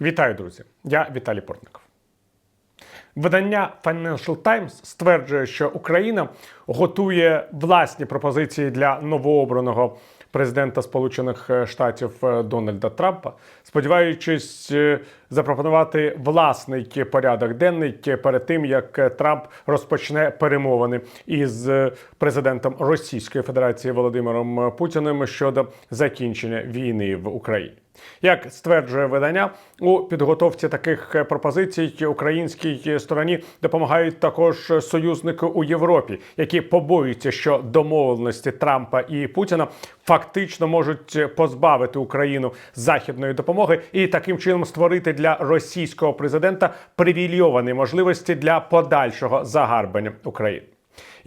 Вітаю, друзі! Я Віталій Портников. Видання Financial Times стверджує, що Україна готує власні пропозиції для новообраного президента Сполучених Штатів е, Дональда Трампа, сподіваючись е, запропонувати власний порядок денний перед тим, як Трамп розпочне перемовини із е, президентом Російської Федерації Володимиром Путіним щодо закінчення війни в Україні. Як стверджує видання, у підготовці таких пропозицій українській стороні допомагають також союзники у Європі, які побоюються, що домовленості Трампа і Путіна фактично можуть позбавити Україну західної допомоги і таким чином створити для російського президента привілейовані можливості для подальшого загарбання України.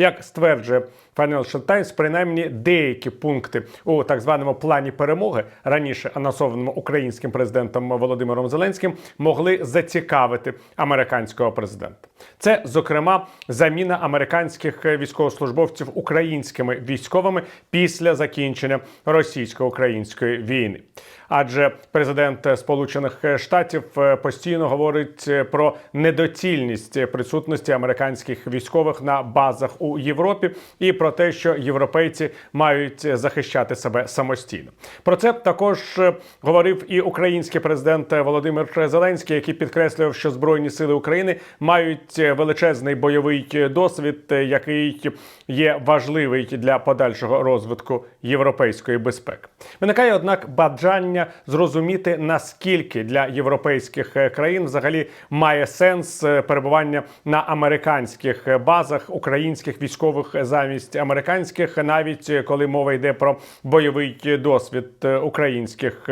Як стверджує Financial Times, принаймні деякі пункти у так званому плані перемоги, раніше анонсованому українським президентом Володимиром Зеленським, могли зацікавити американського президента. Це, зокрема, заміна американських військовослужбовців українськими військовими після закінчення російсько-української війни. Адже президент Сполучених Штатів постійно говорить про недоцільність присутності американських військових на базах у Європі і про те, що європейці мають захищати себе самостійно. Про це також говорив і український президент Володимир Зеленський, який підкреслював, що збройні сили України мають величезний бойовий досвід, який є важливий для подальшого розвитку європейської безпеки. Виникає однак бажання зрозуміти наскільки для європейських країн взагалі має сенс перебування на американських базах українських військових замість американських, навіть коли мова йде про бойовий досвід українських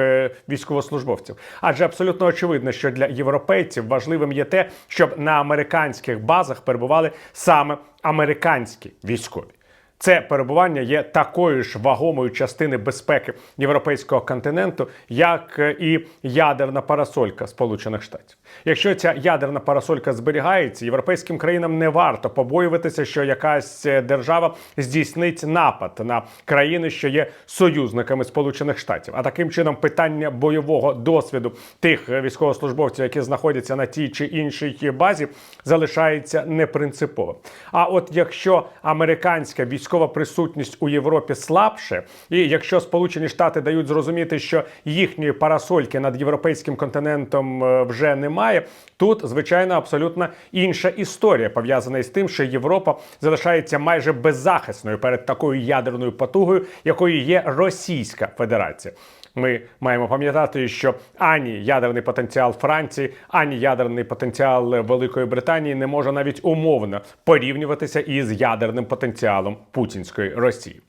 військовослужбовців. Адже абсолютно очевидно, що для європейців важливим є те, щоб на американських базах перебували саме американські військові. Це перебування є такою ж вагомою частини безпеки європейського континенту, як і ядерна парасолька Сполучених Штатів. Якщо ця ядерна парасолька зберігається, європейським країнам не варто побоюватися, що якась держава здійснить напад на країни, що є союзниками Сполучених Штатів. А таким чином питання бойового досвіду тих військовослужбовців, які знаходяться на тій чи іншій базі, залишається непринциповим. А от якщо американська військова військова присутність у Європі слабше, і якщо Сполучені Штати дають зрозуміти, що їхньої парасольки над європейським континентом е, вже немає, тут звичайно абсолютно інша історія пов'язана із тим, що Європа залишається майже беззахисною перед такою ядерною потугою, якою є Російська Федерація. Ми маємо пам'ятати, що ані ядерний потенціал Франції, ані ядерний потенціал Великої Британії не може навіть умовно порівнюватися із ядерним потенціалом путінської Росії.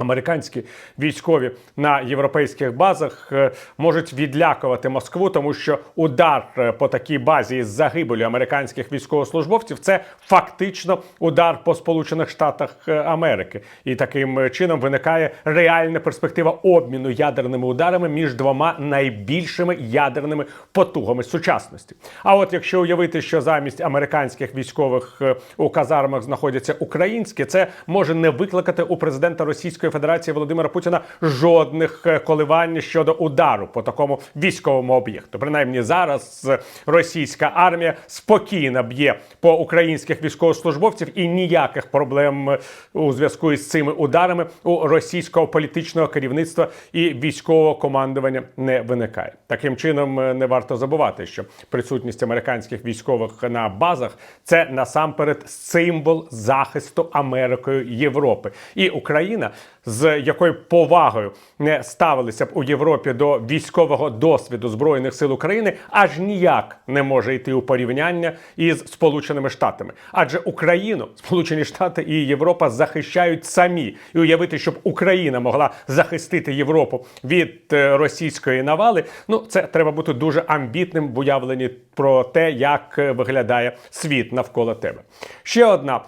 Американські військові на європейських базах е, можуть відлякувати Москву, тому що удар е, по такій базі із загибелю американських військовослужбовців це фактично удар по Сполучених Штатах е, Америки, і таким чином виникає реальна перспектива обміну ядерними ударами між двома найбільшими ядерними потугами сучасності. А от якщо уявити, що замість американських військових у казармах знаходяться українські, це може не викликати у президента Російської Федерації Володимира Путіна жодних коливань щодо удару по такому військовому об'єкту. Принаймні зараз російська армія спокійно б'є по українських військовослужбовців і ніяких проблем у зв'язку із цими ударами у російського політичного керівництва і військового командування не виникає. Таким чином не варто забувати, що присутність американських військових на базах це насамперед символ захисту Америкою Європи і Україна з якою повагою не ставилися б у Європі до військового досвіду збройних сил України, аж ніяк не може йти у порівняння із Сполученими Штатами. Адже Україну, Сполучені Штати і Європа захищають самі, і уявити, щоб Україна могла захистити Європу від е, російської навали. Ну це треба бути дуже амбітним в уявленні про те, як виглядає світ навколо тебе. Ще одна.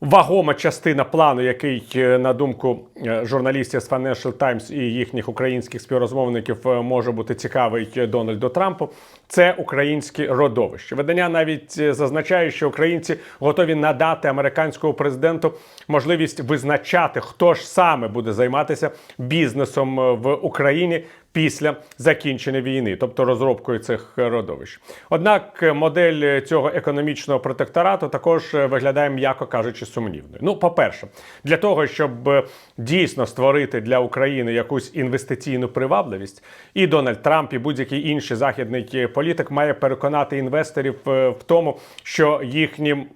Вагома частина плану, який, е, на думку е, журналістів з Financial Times і їхніх українських співрозмовників, е, може бути цікавий Дональду Трампу, це українські родовища. Видання навіть зазначає, що українці готові надати американському президенту можливість визначати, хто ж саме буде займатися бізнесом в Україні після закінчення війни, тобто розробкою цих родовищ. Однак е, модель цього економічного протекторату також е, виглядає, м'яко кажучи, сумнівною. Ну, по-перше, для того, щоб е, дійсно створити для України якусь інвестиційну привабливість, і Дональд Трамп, і будь-який інший західний політик має переконати інвесторів е, в тому, що їхнім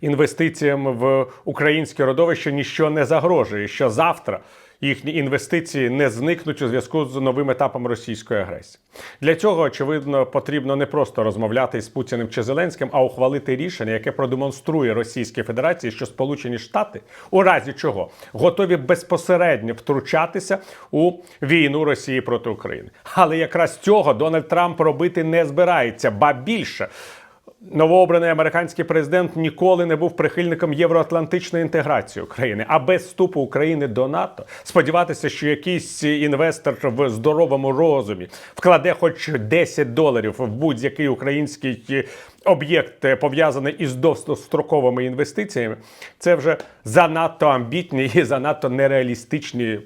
інвестиціям в українське родовище ніщо не загрожує. Що завтра їхні інвестиції не зникнуть у зв'язку з новим етапом російської агресії. Для цього очевидно потрібно не просто розмовляти із Путіним чи Зеленським, а ухвалити рішення, яке продемонструє Російській Федерації, що Сполучені Штати у разі чого готові безпосередньо втручатися у війну Росії проти України. Але якраз цього Дональд Трамп робити не збирається, ба більше. Новообраний американський президент ніколи не був прихильником євроатлантичної інтеграції України. А без вступу України до НАТО сподіватися, що якийсь інвестор в здоровому розумі вкладе хоч 10 доларів в будь-який український об'єкт пов'язаний із довгостроковими інвестиціями, це вже занадто амбітні і занадто нереалістичні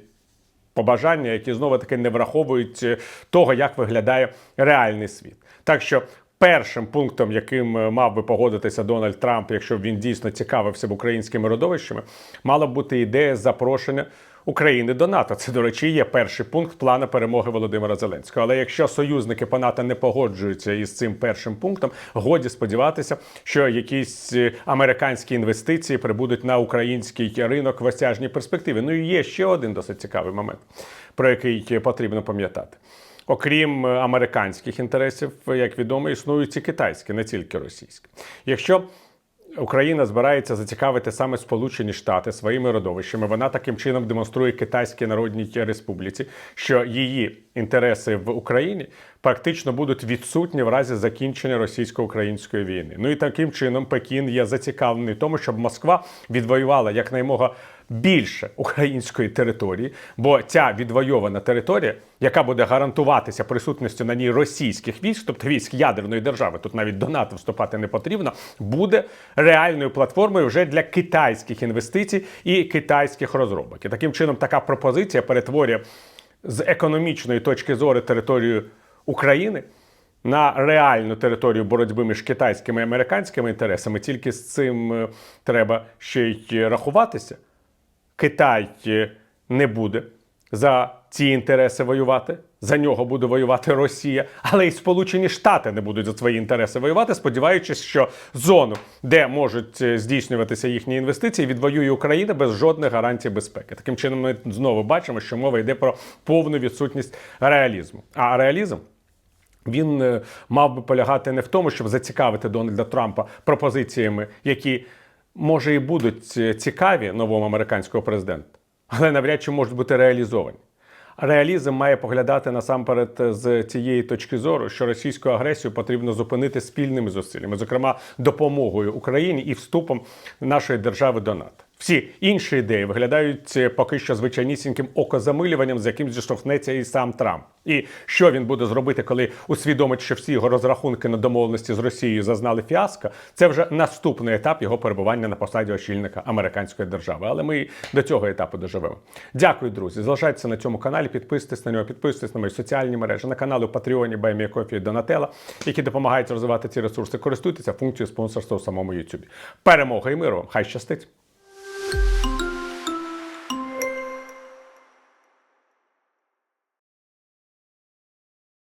побажання, які знову таки не враховують того, як виглядає реальний світ. Так що. Першим пунктом, яким е, мав би погодитися Дональд Трамп, якщо б він дійсно цікавився б українськими родовищами, мала б бути ідея запрошення України до НАТО. Це, до речі, є перший пункт плану перемоги Володимира Зеленського. Але якщо союзники по НАТО не погоджуються із цим першим пунктом, годі сподіватися, що якісь е, американські інвестиції прибудуть на український ринок в осяжній перспективі. Ну і є ще один досить цікавий момент, про який потрібно пам'ятати. Окрім е, американських інтересів, як відомо, існують і китайські, не тільки російські. Якщо Україна збирається зацікавити саме Сполучені Штати своїми родовищами. Вона таким чином демонструє Китайській Народній Республіці, що її інтереси в Україні практично будуть відсутні в разі закінчення російсько-української війни. Ну і таким чином Пекін є зацікавлений в тому, щоб Москва відвоювала якнаймога більше української території, бо ця відвойована територія, яка буде гарантуватися присутністю на ній російських військ, тобто військ ядерної держави, тут навіть до НАТО вступати не потрібно, буде реальною платформою вже для китайських інвестицій і китайських розробок. І таким чином така пропозиція перетворює з економічної точки зору територію України. На реальну територію боротьби між китайськими і американськими інтересами тільки з цим е, треба ще й рахуватися. Китай е, не буде за ці інтереси воювати. За нього буде воювати Росія, але й Сполучені Штати не будуть за свої інтереси воювати, сподіваючись, що зону, де можуть е, здійснюватися їхні інвестиції, відвоює Україна без жодних гарантій безпеки. Таким чином, ми знову бачимо, що мова йде про повну відсутність реалізму. А реалізм. Він е, мав би полягати не в тому, щоб зацікавити Дональда Трампа пропозиціями, які може і будуть цікаві новому американського президента, але навряд чи можуть бути реалізовані. Реалізм має поглядати насамперед з цієї точки зору, що російську агресію потрібно зупинити спільними зусиллями, зокрема допомогою Україні і вступом нашої держави до НАТО. Всі інші ідеї виглядають е, поки що звичайнісіньким окозамилюванням, з яким зіштовхнеться і сам Трамп. І що він буде зробити, коли усвідомить, що всі його розрахунки на домовленості з Росією зазнали фіаско, це вже наступний етап його перебування на посаді очільника американської держави. Але ми до цього етапу доживемо. Дякую, друзі. Залишайтеся на цьому каналі, підписуйтесь на нього, підписуйтесь на мої соціальні мережі, на канали у Патреоні, Баймія Кофі Донателла, які допомагають розвивати ці ресурси. Користуйтеся функцією спонсорства у самому YouTube. Перемога і миру! Хай щастить!